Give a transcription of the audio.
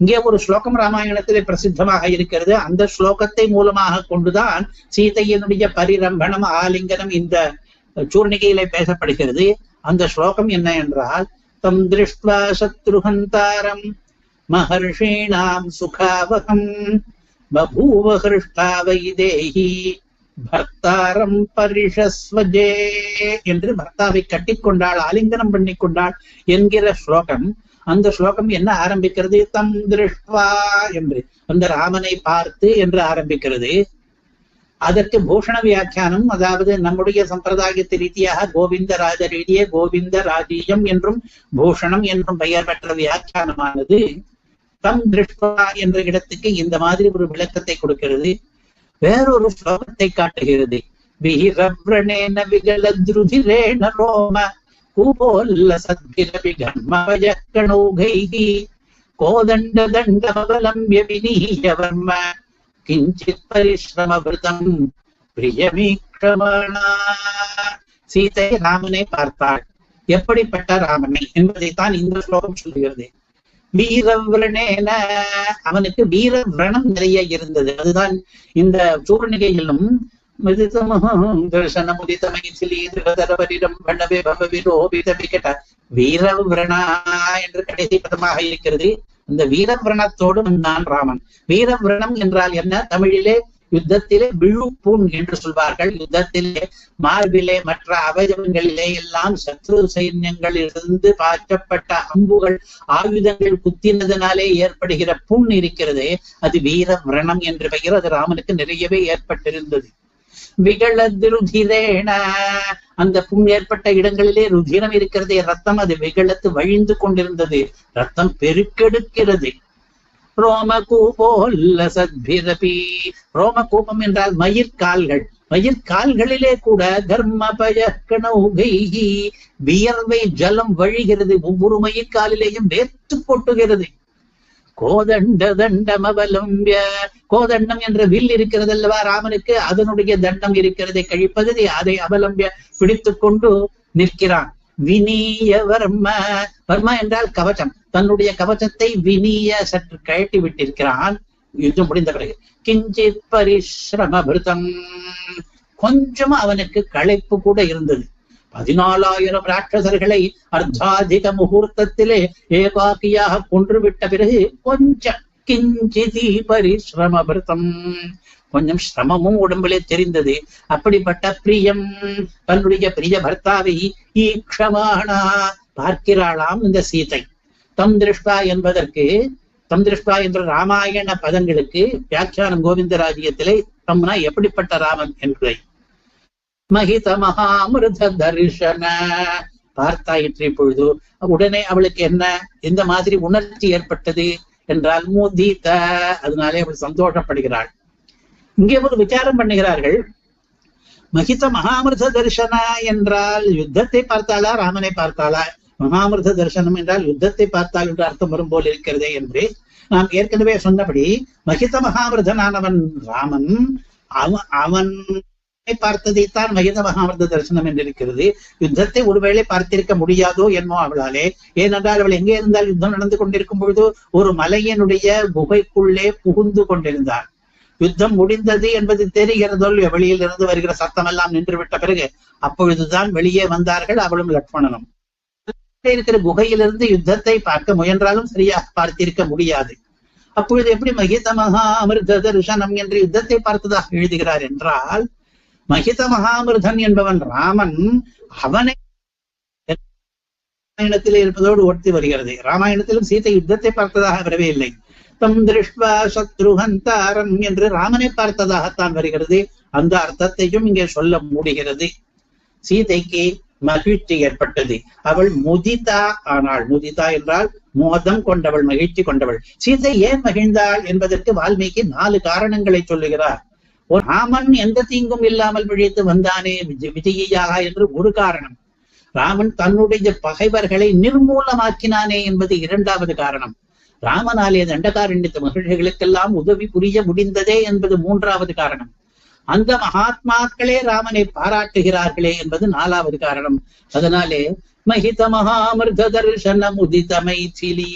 இங்கே ஒரு ஸ்லோகம் ராமாயணத்திலே பிரசித்தமாக இருக்கிறது. அந்த ஸ்லோகத்தை மூலமாக கொண்டுதான் சீதையினுடைய பரிரம்பணம் ஆலிங்கனம் இந்த சூர்ணிகையிலே பேசப்படுகிறது. அந்த ஸ்லோகம் என்ன என்றால் தம் திருஷ்டுவா சத்ருஹந்தாரம் மகர்ஷீணாம் சுகாவகம் பபூவ ஹிருஷ்டாவை தேகி பர்த்தாரம் பரிஷஸ்வஜே என்று பர்த்தாவை கட்டிக்கொண்டாள் ஆலிங்கனம் பண்ணிக்கொண்டாள் என்கிற ஸ்லோகம் அந்த ஸ்லோகம் என்ன ஆரம்பிக்கிறது? தம் திருஷ்வா என்று. அந்த ராமனை பார்த்து என்று ஆரம்பிக்கிறது. அதற்கு பூஷண வியாக்கியானம் அதாவது நம்முடைய சம்பிரதாயத்து ரீதியாக கோவிந்த ராஜ ரீதியே கோவிந்த ராஜீயம் என்றும் பூஷணம் என்றும் பெயர் பெற்ற வியாக்கியானமானது தம் திருஷ்வா என்ற இடத்துக்கு இந்த மாதிரி ஒரு விளக்கத்தை கொடுக்கிறது. வேறொரு ஸ்லோகத்தை காட்டுகிறது. வீரவ்ரணேன விகலத்ருதிரேண ரோம கூபோல்ல சத்பிரபி கண்மவயக்கணோகைः கோதண்ட தண்டமவலம்பிய வினீயவர்ம கிஞ்சித் பரிசிரமவிருதம் பிரியமீக்ஷமானா சீதை ராமனை பார்த்தாள். எப்படிப்பட்ட ராமனை என்பதைத்தான் இந்த ஸ்லோகம் சொல்கிறது. வீரவிரணேன அவனுக்கு வீர விரணம் நிறைய இருந்தது. அதுதான் இந்த சூழ்நிலையிலும் பண்ணவே விகட என்று கடைசி பதமாக இருக்கிறது. இந்த வீரவிரணத்தோடு நான் ராமன். வீரவிரணம் என்றால் என்ன? தமிழிலே யுத்தத்திலே விழுப்புண் என்று சொல்வார்கள். யுத்தத்திலே மார்பிலே மற்ற அவயவங்களிலே எல்லாம் சத்ரு சைன்யங்களிலிருந்து பாய்ச்சப்பட்ட அம்புகள் ஆயுதங்கள் குத்தினதனாலே ஏற்படுகிற புண் இருக்கிறது அது வீர விரணம் என்று பெயர். அது ராமனுக்கு நிறையவே ஏற்பட்டிருந்தது. விகளது ருதிரேன. அந்த புண் ஏற்பட்ட இடங்களிலே ருதிரம் இருக்கிறதே. ரத்தம் அது விகளத்து வழிந்து கொண்டிருந்தது. ரத்தம் பெருக்கெடுக்கிறது. ரோமகூபோல்ல சத்பிரபி ரோமகூபம் என்றால் மயிர்கால்கள் மயிர்கால்களிலே கூட தர்ம பயக்கணி வியர்வை ஜலம் வழிகிறது. ஒவ்வொரு மயிர்காலிலேயும் வேர்த்து கொட்டுகிறது. கோதண்ட தண்டம் அவலம்பிய கோதண்டம் என்ற வில் இருக்கிறது அல்லவா ராமனுக்கு அதனுடைய தண்டம் இருக்கிறதை கழிப்பது அதை அவலம்பிய பிடித்துக் கொண்டு நிற்கிறான். வினிய வர்ம. வர்மா என்றால் கவச்சம் தன்னுடைய கவச்சத்தை வினிய சற்று கழட்டி விட்டிருக்கிறான். யுத்தம் முடிந்த பிறகு. கிஞ்சித் பரிசிரமபிருதம் கொஞ்சம் அவனுக்கு களைப்பு கூட இருந்தது. பதினாலாயிரம் ராட்சசர்களை அர்த்தாதிக முகூர்த்தத்திலே ஏகாக்கியாக கொன்றுவிட்ட பிறகு கொஞ்சம் கிஞ்சிதி பரிசிரமபிருத்தம். கொஞ்சம் சிரமமும் உடம்பிலே தெரிந்தது. அப்படிப்பட்ட பிரியம் தன்னுடைய பிரிய பர்த்தாவை ஈக்ஷமானா பார்க்கிறாளாம் இந்த சீதை. தம் திருஷ்டா என்பதற்கு தம் திருஷ்டா என்ற ராமாயண பதங்களுக்கு வியாக்கியானம் கோவிந்தராஜ்யத்திலே தம்னா எப்படிப்பட்ட ராமன் என்பதை மகித மகாமிருத தரிசன. பார்த்தாயிற்று இப்பொழுது உடனே அவளுக்கு என்ன எந்த மாதிரி உணர்ச்சி ஏற்பட்டது என்றால் முதித அதனாலே அவள் சந்தோஷப்படுகிறாள். இங்கே ஒரு விசாரம் பண்ணுகிறார்கள். மகித மகாமிருத தரிசன என்றால் யுத்தத்தை பார்த்தாளா ராமனை பார்த்தாளா? மகாமிருத தரிசனம் என்றால் யுத்தத்தை பார்த்தால் என்று அர்த்தம் வரும் போல் இருக்கிறதே என்று நாம் ஏற்கனவே சொன்னபடி மகித மகாமிருதனானவன் ராமன் அவன் அவன் பார்த்ததைத்தான் மகித மகாமிருத தரிசனம் என்றிருக்கிறது. யுத்தத்தை ஒருவேளை பார்த்திருக்க முடியாதோ என்னோ அவளாலே. ஏனென்றால் அவள் எங்கே இருந்தால் யுத்தம் நடந்து கொண்டிருக்கும் பொழுது ஒரு மலையினுடைய குகைக்குள்ளே புகுந்து கொண்டிருந்தாள். யுத்தம் முடிந்தது என்பது தெரிகிறதோ வெளியில் இருந்து வருகிற சத்தம் எல்லாம் நின்றுவிட்ட பிறகு அப்பொழுதுதான் வெளியே வந்தார்கள் அவளும் லட்சுமணனும். இருக்கிற குகையிலிருந்து யுத்தத்தை பார்க்க முயன்றாலும் சரியாக பார்த்திருக்க முடியாது. அப்பொழுது எப்படி மகித மகா அமிர்த தரிசனம் என்று யுத்தத்தை பார்த்ததாக எழுதுகிறார் என்றால் மகித மகாமிருதன் என்பவன் ராமன் அவனை ராமாயணத்தில் இருப்பதோடு ஒட்டி வருகிறது. ராமாயணத்திலும் சீதை யுத்தத்தை பார்த்ததாக வரவே இல்லை. தம் திருஷ்வா சத்ருஹந்தாரம் என்று ராமனை பார்த்ததாகத்தான் வருகிறது. அந்த அர்த்தத்தையும் இங்கே சொல்ல முடிகிறது. சீதைக்கு மகிழ்ச்சி ஏற்பட்டது. அவள் முதிதா ஆனாள் முதிதா என்றால் மோதம் கொண்டவள் மகிழ்ச்சி கொண்டவள். சீதை ஏன் மகிழ்ந்தாள் என்பதற்கு வால்மீகி நாலு காரணங்களை சொல்லுகிறார். ஒரு ராமன் எந்த தீங்கும் இல்லாமல் பிழைத்து வந்தானே விஜயியாக என்று ஒரு காரணம். ராமன் தன்னுடைய பகைவர்களை நிர்மூலமாக்கினானே என்பது இரண்டாவது காரணம். ராமனாலே தண்டகாரண்யத்த மகிழ்ச்சிகளுக்கெல்லாம் உதவி புரிய முடிந்ததே என்பது மூன்றாவது காரணம். அந்த மகாத்மாக்களே ராமனை பாராட்டுகிறார்களே என்பது நாலாவது காரணம். அதனாலே மகித மகாமிருத தர்சனம் உதித மைथिली